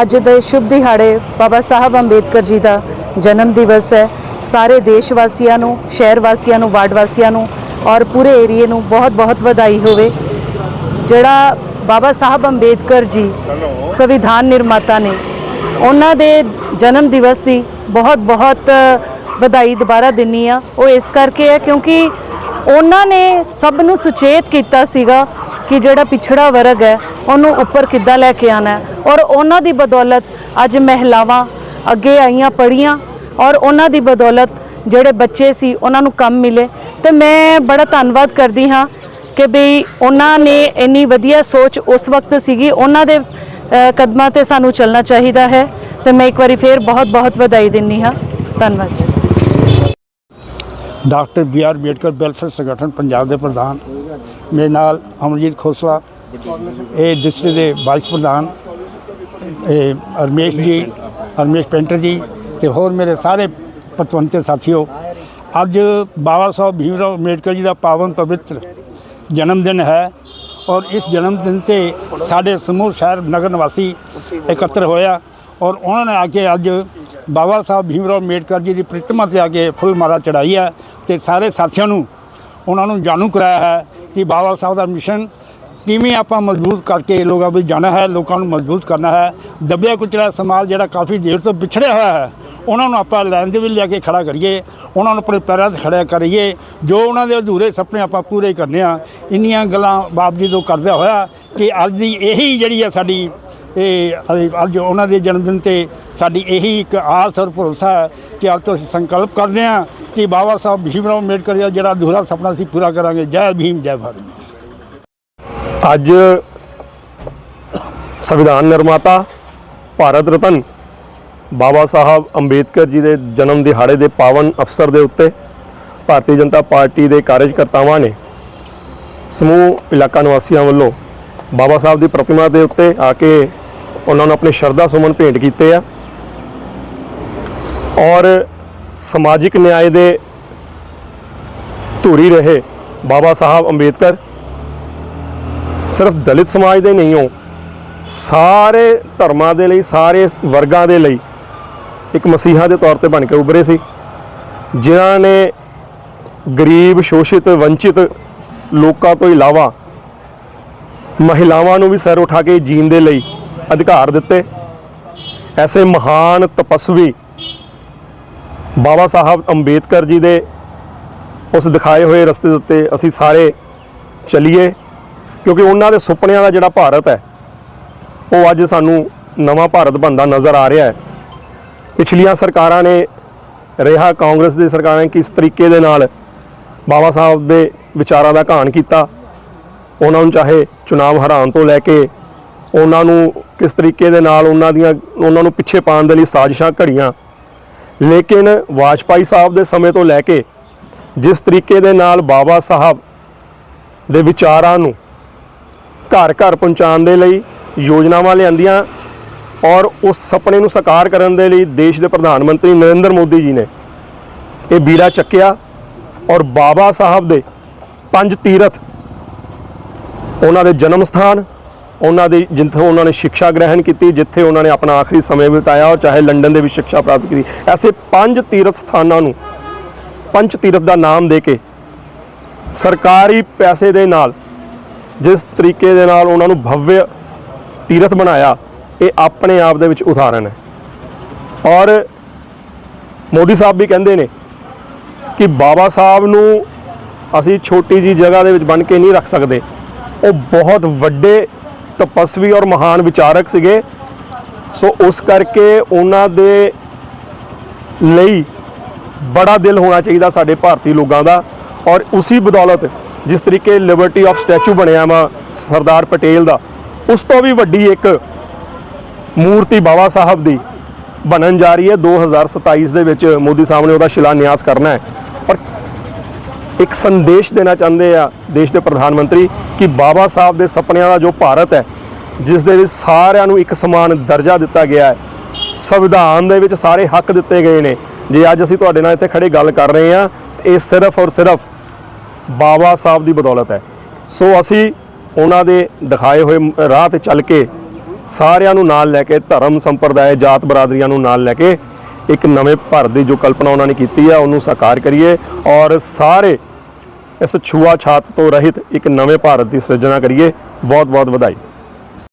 ਅੱਜ ਦੇ ਸ਼ੁਭ ਦਿਹਾੜੇ ਬਾਬਾ ਸਾਹਿਬ ਅੰਬੇਦਕਰ ਜੀ ਦਾ ਜਨਮ ਦਿਵਸ ਹੈ। ਸਾਰੇ ਦੇਸ਼ ਵਾਸੀਆਂ ਨੂੰ ਸ਼ਹਿਰ ਵਾਸੀਆਂ ਨੂੰ ਵਾਰਡ ਵਾਸੀਆਂ ਨੂੰ ਔਰ ਪੂਰੇ ਏਰੀਏ ਨੂੰ ਬਹੁਤ-ਬਹੁਤ ਵਧਾਈ ਹੋਵੇ। ਜਿਹੜਾ ਬਾਬਾ ਸਾਹਿਬ ਅੰਬੇਦਕਰ ਜੀ ਸੰਵਿਧਾਨ ਨਿਰਮਾਤਾ ਨੇ, ਉਹਨਾਂ ਦੇ ਜਨਮ ਦਿਵਸ ਦੀ ਬਹੁਤ-ਬਹੁਤ ਵਧਾਈ ਦੁਬਾਰਾ ਦਿੰਨੀ ਆ। ਉਹ ਇਸ ਕਰਕੇ ਹੈ ਕਿਉਂਕਿ ਉਹਨਾਂ ਨੇ ਸਭ ਨੂੰ ਸੁਚੇਤ ਕੀਤਾ ਸੀਗਾ। ਕਿ ਜਿਹੜਾ ਪਿਛੜਾ ਵਰਗ ਹੈ, ਉਹਨੂੰ ਉੱਪਰ ਕਿੱਦਾਂ ਲੈ ਕੇ ਆਣਾ ਹੈ? ਔਰ ਉਹਨਾਂ ਦੀ ਬਦੌਲਤ ਅੱਜ ਮਹਿਲਾਵਾਂ ਅੱਗੇ ਆਈਆਂ ਪੜੀਆਂ ਔਰ ਉਹਨਾਂ ਦੀ ਬਦੌਲਤ ਜਿਹੜੇ ਬੱਚੇ ਸੀ, ਉਹਨਾਂ ਨੂੰ ਕੰਮ ਮਿਲੇ। ਤੇ ਮੈਂ ਬੜਾ ਧੰਨਵਾਦ ਕਰਦੀ ਹਾਂ ਕਿ ਬਈ ਉਹਨਾਂ ਨੇ ਇੰਨੀ ਵਧੀਆ ਸੋਚ ਉਸ ਵਕਤ ਸੀਗੀ। ਉਹਨਾਂ ਦੇ ਕਦਮਾਂ ਤੇ ਸਾਨੂੰ ਚੱਲਣਾ ਚਾਹੀਦਾ ਹੈ। ਤੇ ਮੈਂ ਇੱਕ ਵਾਰੀ ਫੇਰ ਬਹੁਤ ਬਹੁਤ ਵਧਾਈ ਦਿੰਨੀ ਹਾਂ। ਧੰਨਵਾਦ ਜੀ। Doctor B R Ambedkar welfare ਸੰਗਠਨ ਪੰਜਾਬ ਦੇ ਪ੍ਰਧਾਨ। ਮੇਰੇ ਨਾਲ ਅਮਰਜੀਤ ਖੋਸਲਾ, ਇਹ ਡਿਸਟ੍ਰਿਕਟ ਦੇ ਵਾਈਸ ਪ੍ਰਧਾਨ, ਇਹ ਰਮੇਸ਼ ਜੀ, ਰਮੇਸ਼ ਪੈਂਟਰ ਜੀ ਤੇ ਹੋਰ ਮੇਰੇ ਸਾਰੇ ਪਤਵੰਤੇ ਸਾਥੀਓ, ਅੱਜ ਬਾਬਾ ਸਾਹਿਬ ਭੀਮ ਰਾਓ ਅੰਬੇਡਕਰ ਜੀ ਦਾ ਪਾਵਨ ਪਵਿੱਤਰ ਜਨਮ ਦਿਨ ਹੈ ਔਰ ਇਸ ਜਨਮ ਦਿਨ ਤੇ ਸਾਡੇ ਸਮੂਹ ਸ਼ਹਿਰ ਨਗਰ ਨਿਵਾਸੀ ਇਕੱਤਰ ਹੋਇਆ ਔਰ ਉਹਨਾਂ ਨੇ ਆ ਕੇ ਅੱਜ ਬਾਬਾ ਸਾਹਿਬ ਭੀਮ ਰਾਓ ਅੰਬੇਡਕਰ ਜੀ ਦੀ ਪ੍ਰਤਿਮਾ ਤੇ ਆ ਕੇ ਫੁੱਲ ਮਾਲਾ ਚੜਾਈ ਹੈ ਤੇ ਸਾਰੇ ਸਾਥੀਆਂ ਨੂੰ, ਉਹਨਾਂ ਨੂੰ ਜਾਣੂ ਕਰਾਇਆ ਹੈ ਕਿ ਬਾਬਾ ਸਾਹਿਬ ਦਾ ਮਿਸ਼ਨ ਕਿਵੇਂ ਆਪਾਂ ਮਜ਼ਬੂਤ ਕਰਕੇ ਲੋਕਾਂ ਵਿੱਚ ਜਾਣਾ ਹੈ, ਲੋਕਾਂ ਨੂੰ ਮਜ਼ਬੂਤ ਕਰਨਾ ਹੈ। ਦੱਬਿਆ ਕੁਚਲਾ ਸਮਾਜ ਜਿਹੜਾ ਕਾਫੀ ਦੇਰ ਤੋਂ ਵਿਛੜਿਆ ਹੋਇਆ ਹੈ, ਉਹਨਾਂ ਨੂੰ ਆਪਾਂ ਲੈਣ ਦੇ ਵਿੱਚ ਲਿਆ ਕੇ ਖੜਾ ਕਰੀਏ, ਉਹਨਾਂ ਨੂੰ ਆਪਣੇ ਪੈਰਾਂ 'ਤੇ ਖੜਿਆ ਕਰੀਏ। ਜੋ ਉਹਨਾਂ ਦੇ ਅਧੂਰੇ ਸੁਪਨੇ ਆਪਾਂ ਪੂਰੇ ਕਰਨੇ ਆ, ਇੰਨੀਆਂ ਗੱਲਾਂ ਬਾਪ ਜੀ ਤੋਂ ਕਰਦਿਆਂ ਹੋਇਆ ਕਿ ਅੱਜ ਦੀ ਇਹੀ ਜਿਹੜੀ ਆ ਸਾਡੀ ਇਹ ਅੱਜ ਉਹਨਾਂ ਦੇ ਜਨਮ ਦਿਨ ਤੇ ਸਾਡੀ ਇਹੀ ਇੱਕ ਆਸ ਔਰ ਭਰੋਸਾ ਹੈ ਕਿ ਅੱਜ ਤੋਂ ਅਸੀਂ ਸੰਕਲਪ ਕਰਦੇ ਹਾਂ ਕਿ ਬਾਬਾ ਸਾਹਿਬ ਭੀਮ ਅੰਬੇਡਕਰ ਦਾ ਜਿਹੜਾ ਅਧੂਰਾ ਸੁਪਨਾ ਸੀ ਪੂਰਾ ਕਰਾਂਗੇ। ਜੈ ਭੀਮ, ਜੈ ਭਾਰਤ। ਅੱਜ ਸੰਵਿਧਾਨ ਨਿਰਮਾਤਾ ਭਾਰਤ ਰਤਨ ਬਾਬਾ ਸਾਹਿਬ ਅੰਬੇਦਕਰ ਜੀ ਦੇ ਜਨਮ ਦਿਹਾੜੇ ਦੇ ਪਾਵਨ ਅਵਸਰ ਦੇ ਉੱਤੇ ਭਾਰਤੀ ਜਨਤਾ ਪਾਰਟੀ ਦੇ ਕਾਰਜਕਰਤਾਵਾਂ ਨੇ ਸਮੂਹ ਇਲਾਕਾ ਨਿਵਾਸੀਆਂ ਵੱਲੋਂ ਬਾਬਾ ਸਾਹਿਬ ਦੀ ਪ੍ਰਤਿਮਾ ਦੇ ਉੱਤੇ ਆ ਕੇ ਉਹਨਾਂ ਨੂੰ ਆਪਣੇ ਸ਼ਰਧਾ ਸੁਮਨ ਭੇਂਟ ਕੀਤੇ ਆ। ਔਰ ਸਮਾਜਿਕ ਨਿਆਂ ਦੇ ਧੂਰੀ ਰਹੇ ਬਾਬਾ ਸਾਹਿਬ ਅੰਬੇਦਕਰ। ਸਿਰਫ ਦਲਿਤ ਸਮਾਜ ਦੇ ਨਹੀਂ ਹੋ ਸਾਰੇ ਧਰਮਾਂ ਦੇ ਲਈ, ਸਾਰੇ ਵਰਗਾਂ ਦੇ ਲਈ ਇੱਕ ਮਸੀਹਾ ਦੇ ਤੌਰ ਤੇ ਬਣ ਕੇ ਉਭਰੇ ਸੀ। ਜਿਨ੍ਹਾਂ ਨੇ ਗਰੀਬ, ਸ਼ੋਸ਼ਿਤ, ਵੰਚਿਤ ਲੋਕਾਂ ਤੋਂ ਇਲਾਵਾ ਮਹਿਲਾਵਾਂ ਨੂੰ ਵੀ ਸਿਰ ਉਠਾ ਕੇ ਜੀਣ ਦੇ ਲਈ ਅਧਿਕਾਰ ਦਿੱਤੇ। ਐਸੇ ਮਹਾਨ ਤਪਸਵੀ ਬਾਬਾ ਸਾਹਿਬ ਅੰਬੇਦਕਰ ਜੀ ਦੇ ਉਸ ਦਿਖਾਏ ਹੋਏ ਰਸਤੇ ਦੇ ਉੱਤੇ ਅਸੀਂ ਸਾਰੇ ਚੱਲੀਏ, ਕਿਉਂਕਿ ਉਹਨਾਂ ਦੇ ਸੁਪਨਿਆਂ ਦਾ ਜਿਹੜਾ ਭਾਰਤ ਹੈ, ਉਹ ਅੱਜ ਸਾਨੂੰ ਨਵਾਂ ਭਾਰਤ ਬਣਦਾ ਨਜ਼ਰ ਆ ਰਿਹਾ ਹੈ। ਪਿਛਲੀਆਂ ਸਰਕਾਰਾਂ ਨੇ ਰਿਹਾ ਕਾਂਗਰਸ ਦੀ ਸਰਕਾਰਾਂ ਨੇ ਕਿਸ ਤਰੀਕੇ ਦੇ ਨਾਲ ਬਾਬਾ ਸਾਹਿਬ ਦੇ ਵਿਚਾਰਾਂ ਦਾ ਘਾਣ ਕੀਤਾ, ਉਹਨਾਂ ਨੂੰ ਚਾਹੇ ਚੁਣਾਵ ਹਰਾਉਣ ਤੋਂ ਲੈ ਕੇ ਉਹਨਾਂ ਨੂੰ ਕਿਸ ਤਰੀਕੇ ਦੇ ਨਾਲ ਉਹਨਾਂ ਦੀਆਂ, ਉਹਨਾਂ ਨੂੰ ਪਿੱਛੇ ਪਾਉਣ ਦੇ ਲਈ ਸਾਜ਼ਿਸ਼ਾਂ ਘੜੀਆਂ। ਲੇਕਿਨ ਵਾਜਪਾਈ ਸਾਹਿਬ ਦੇ ਸਮੇਂ ਤੋਂ ਲੈ ਕੇ ਜਿਸ ਤਰੀਕੇ ਦੇ ਨਾਲ ਬਾਬਾ ਸਾਹਿਬ ਦੇ ਵਿਚਾਰਾਂ ਨੂੰ ਘਰ ਘਰ ਪਹੁੰਚਾਉਣ ਦੇ ਲਈ ਯੋਜਨਾਵਾਂ ਲਿਆਂਦੀਆਂ ਔਰ ਉਸ ਸੁਪਨੇ ਨੂੰ ਸਾਕਾਰ ਕਰਨ ਦੇ ਲਈ ਦੇਸ਼ ਦੇ ਪ੍ਰਧਾਨ ਮੰਤਰੀ ਨਰਿੰਦਰ ਮੋਦੀ ਜੀ ਨੇ ਇਹ ਬੀੜਾ ਚੱਕਿਆ ਔਰ ਬਾਬਾ ਸਾਹਿਬ ਦੇ ਪੰਜ ਤੀਰਥ, ਉਹਨਾਂ ਦੇ ਜਨਮ ਸਥਾਨ ਉਹਨਾਂ ਦੇ ਜਿੱਥੋਂ ਉਹਨਾਂ ਨੇ ਸਿੱਖਿਆ ਗ੍ਰਹਿਣ ਕੀਤੀ, ਜਿੱਥੇ ਉਹਨਾਂ ਨੇ ਆਪਣਾ ਆਖਰੀ ਸਮੇਂ ਬਿਤਾਇਆ ਔਰ ਚਾਹੇ ਲੰਡਨ ਦੇ ਵਿੱਚ ਸਿੱਖਿਆ ਪ੍ਰਾਪਤ ਕੀਤੀ। ਐਸੇ ਪੰਜ ਤੀਰਥ ਸਥਾਨਾਂ ਨੂੰ, ਪੰਜ ਤੀਰਥ ਦਾ ਨਾਮ ਦੇ ਕੇ ਸਰਕਾਰੀ ਪੈਸੇ ਦੇ ਨਾਲ, ਜਿਸ ਤਰੀਕੇ ਦੇ ਨਾਲ ਉਹਨਾਂ ਨੂੰ ਭਵਯ ਤੀਰਥ ਬਣਾਇਆ, ਇਹ ਆਪਣੇ ਆਪ ਦੇ ਵਿੱਚ ਉਦਾਹਰਣ ਹੈ। ਔਰ ਮੋਦੀ ਸਾਹਿਬ ਵੀ ਕਹਿੰਦੇ ਨੇ ਕਿ ਬਾਬਾ ਸਾਹਿਬ ਨੂੰ ਅਸੀਂ ਛੋਟੀ ਜੀ ਜਗ੍ਹਾ ਦੇ ਵਿੱਚ ਬਣ ਕੇ ਨਹੀਂ ਰੱਖ ਸਕਦੇ। ਉਹ ਬਹੁਤ ਵੱਡੇ ਤਪਸਵੀ ਔਰ ਮਹਾਨ ਵਿਚਾਰਕ ਸੀਗੇ। ਸੋ ਉਸ ਕਰਕੇ ਉਹਨਾਂ ਦੇ ਲਈ ਬੜਾ ਦਿਲ ਹੋਣਾ ਚਾਹੀਦਾ ਸਾਡੇ ਭਾਰਤੀ ਲੋਕਾਂ ਦਾ। ਔਰ ਉਸੇ ਬਦੌਲਤ ਜਿਸ ਤਰੀਕੇ ਲਿਬਰਟੀ ਆਫ ਸਟੈਚੂ ਬਣਿਆ ਵਾ ਸਰਦਾਰ ਪਟੇਲ ਦਾ, ਉਸ ਤੋਂ ਵੀ ਵੱਡੀ ਇੱਕ ਮੂਰਤੀ ਬਾਬਾ ਸਾਹਿਬ ਦੀ ਬਣਨ ਜਾ ਰਹੀ ਹੈ। 2027 ਦੇ ਵਿੱਚ ਮੋਦੀ ਸਾਹਿਬ ਨੇ ਉਹਦਾ ਸ਼ਿਲਾਨਿਆਸ ਕਰਨਾ ਹੈ। ਇੱਕ ਸੰਦੇਸ਼ ਦੇਣਾ ਚਾਹੁੰਦੇ ਆ ਦੇਸ਼ ਦੇ ਪ੍ਰਧਾਨ ਮੰਤਰੀ ਕਿ ਬਾਬਾ ਸਾਹਿਬ ਦੇ ਸੁਪਨਿਆਂ ਦਾ ਜੋ ਭਾਰਤ ਹੈ, ਜਿਸ ਦੇ ਵਿੱਚ ਸਾਰਿਆਂ ਨੂੰ ਇੱਕ ਸਮਾਨ ਦਰਜਾ ਦਿੱਤਾ ਗਿਆ ਹੈ, ਸੰਵਿਧਾਨ ਦੇ ਵਿੱਚ ਸਾਰੇ ਹੱਕ ਦਿੱਤੇ ਗਏ ਨੇ। ਜੇ ਅੱਜ ਅਸੀਂ ਤੁਹਾਡੇ ਨਾਲ ਇੱਥੇ ਖੜੇ ਗੱਲ ਕਰ ਰਹੇ ਹਾਂ ਇਹ ਸਿਰਫ ਔਰ ਸਿਰਫ ਬਾਬਾ ਸਾਹਿਬ ਦੀ ਬਦੌਲਤ ਹੈ। ਸੋ ਅਸੀਂ ਉਹਨਾਂ ਦੇ ਦਿਖਾਏ ਹੋਏ ਰਾਹ ਤੇ ਚੱਲ ਕੇ ਸਾਰਿਆਂ ਨੂੰ ਨਾਲ ਲੈ ਕੇ ਧਰਮ ਸੰਪਰਦਾਇ, ਜਾਤ ਬਰਾਦਰੀਆਂ ਨੂੰ ਨਾਲ ਲੈ ਕੇ ਇੱਕ ਨਵੇਂ ਭਾਰਤ ਦੀ ਜੋ ਕਲਪਨਾ ਉਹਨਾਂ ਨੇ ਕੀਤੀ ਹੈ ਉਹਨੂੰ ਸਾਕਾਰ ਕਰੀਏ ਔਰ ਸਾਰੇ ਇਸ ਛੂਆ ਛਾਤ ਤੋਂ ਰਹਿਤ ਇੱਕ ਨਵੇਂ ਭਾਰਤ ਦੀ ਸਿਰਜਣਾ ਕਰੀਏ। ਬਹੁਤ ਬਹੁਤ ਵਧਾਈ।